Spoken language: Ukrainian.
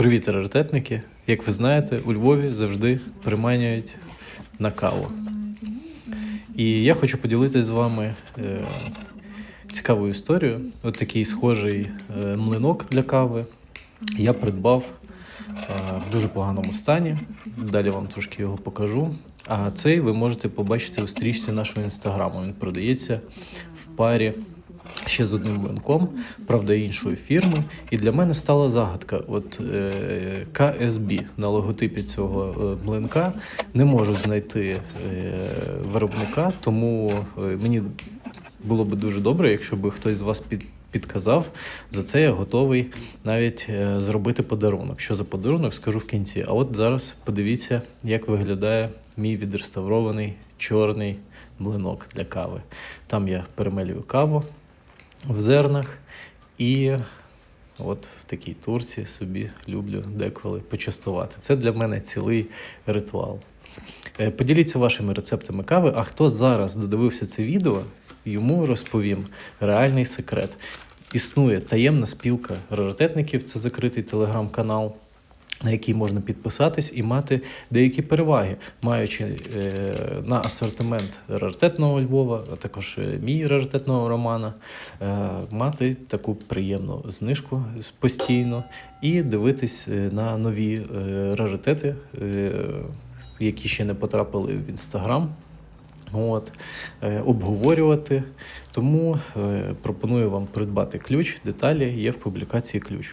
Привіт, раритетники! Як ви знаєте, у Львові завжди приманюють на каву. І я хочу поділитися з вами е, цікавою історією. От такий схожий е, млинок для кави я придбав е, в дуже поганому стані. Далі вам трошки його покажу. А цей ви можете побачити у стрічці нашого інстаграму. Він продається в парі ще з одним млинком, правда, іншої фірми. І для мене стала загадка: от е, KSB на логотипі цього е, млинка не можу знайти е, виробника, тому е, мені було би дуже добре, якщо би хтось з вас під. Підказав за це я готовий навіть е, зробити подарунок. Що за подарунок, скажу в кінці. А от зараз подивіться, як виглядає мій відреставрований чорний млинок для кави. Там я перемелюю каву в зернах і от в такій турці собі люблю деколи почастувати. Це для мене цілий ритуал. Е, Поділіться вашими рецептами кави. А хто зараз додивився це відео, йому розповім реальний секрет. Існує таємна спілка раритетників, це закритий телеграм-канал. На який можна підписатись і мати деякі переваги, маючи е, на асортимент раритетного Львова, а також е, мій раритетного романа, е, мати таку приємну знижку постійно і дивитись е, на нові е, раритети, е, які ще не потрапили в інстаграм. От, е, обговорювати. Тому е, пропоную вам придбати ключ. Деталі є в публікації ключ.